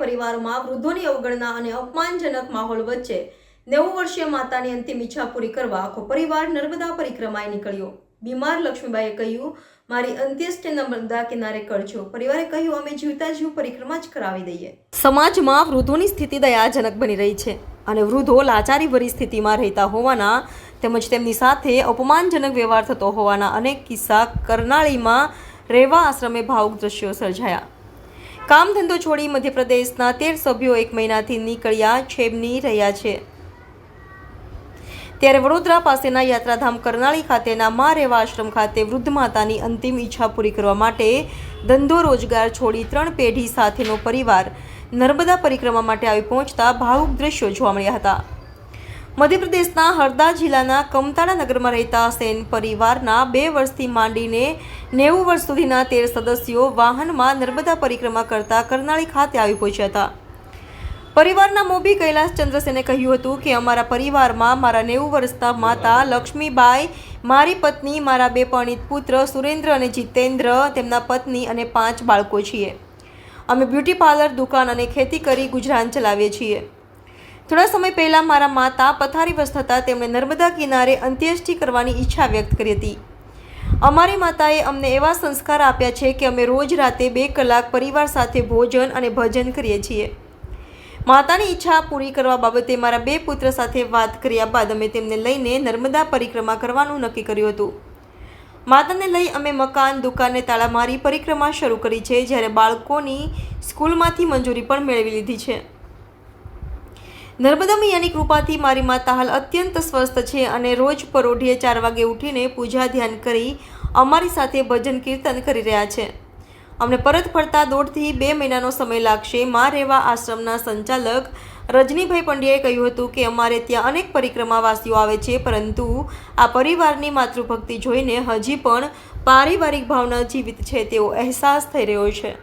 પરિવારમાં વૃદ્ધોની અવગણના અને અપમાનજનક માહોલ વચ્ચે નેવું વર્ષીય માતાની અંતિમ ઈચ્છા પૂરી કરવા આખો પરિવાર નર્મદા પરિક્રમાએ નીકળ્યો. બીમાર લક્ષ્મીબાઈએ કહ્યું, મારી અંત્યેષ્ટિ નર્મદા કિનારે કરજો પરિવારે કહ્યું, અમે જીવતા જીવ પરિક્રમા જ કરાવી દઈએ. સમાજમાં વૃદ્ધોની સ્થિતિ દયાજનક બની રહી છે અને વૃદ્ધો લાચારી ભરી સ્થિતિમાં રહેતા હોવાના તેમજ તેમની સાથે અપમાનજનક વ્યવહાર થતો હોવાના અનેક કિસ્સા કરનાળીમાં રહેવા આશ્રમે ભાવુક દ્રશ્યો સર્જાયા. કામ ધંધો છોડી મધ્યપ્રદેશના તેર સભ્યો એક મહિનાથી નીકળ્યા, છેબની રહ્યા છે. ત્યારે વડોદરા પાસેના યાત્રાધામ કરનાળી ખાતેના મા રેવા આશ્રમ ખાતે વૃદ્ધ માતાની અંતિમ ઈચ્છા પૂરી કરવા માટે ધંધો રોજગાર છોડી ત્રણ પેઢી સાથેનો પરિવાર નર્મદા પરિક્રમા માટે આવી પહોંચતા ભાવુક દ્રશ્યો જોવા મળ્યા હતા. મધ્યપ્રદેશના હરદા જિલ્લાના કમતાળા નગરમાં રહેતા સેન પરિવારના બે વર્ષથી માંડીને નેવું વર્ષ સુધીના તેર સદસ્યો વાહનમાં નર્મદા પરિક્રમા કરતા કરનાળી ખાતે આવી પહોંચ્યા હતા. પરિવારના મોભી કૈલાસ ચંદ્રસેને કહ્યું હતું કે, અમારા પરિવારમાં મારા નેવું વર્ષના માતા લક્ષ્મીબાઈ, મારી પત્ની, મારા બે પરણિત પુત્ર સુરેન્દ્ર અને જીતેન્દ્ર, તેમના પત્ની અને પાંચ બાળકો છીએ. અમે બ્યુટી પાર્લર, દુકાન અને ખેતી કરી ગુજરાન ચલાવીએ છીએ. થોડા સમય પહેલાં મારા માતા પથારીવશ થતાં તેમણે નર્મદા કિનારે અંત્યેષ્ટિ કરવાની ઈચ્છા વ્યક્ત કરી હતી. અમારી માતાએ અમને એવા સંસ્કાર આપ્યા છે કે અમે રોજ રાતે બે કલાક પરિવાર સાથે ભોજન અને ભજન કરીએ છીએ. માતાની ઈચ્છા પૂરી કરવા બાબતે મારા બે પુત્ર સાથે વાત કર્યા બાદ અમે તેમને લઈને નર્મદા પરિક્રમા કરવાનું નક્કી કર્યું હતું. માતાને લઈ અમે મકાન દુકાનને તાળા મારી પરિક્રમા શરૂ કરી છે, જ્યારે બાળકોની સ્કૂલમાંથી મંજૂરી પણ મેળવી લીધી છે. નર્મદા મૈયાની કૃપાથી મારી માતા હાલ અત્યંત સ્વસ્થ છે અને રોજ પરોઢીએ ચાર વાગે ઉઠીને પૂજા ધ્યાન કરી અમારી સાથે ભજન કીર્તન કરી રહ્યા છે. અમને પરત ફરતા દોઢથી બે મહિનાનો સમય લાગશે. મા રેવા આશ્રમના સંચાલક રજનીભાઈ પંડ્યાએ કહ્યું હતું કે અમારે ત્યાં અનેક પરિક્રમાવાસીઓ આવે છે, પરંતુ આ પરિવારની માતૃભક્તિ જોઈને હજી પણ પારિવારિક ભાવના જીવિત છે તેવો અહેસાસ થઈ રહ્યો છે.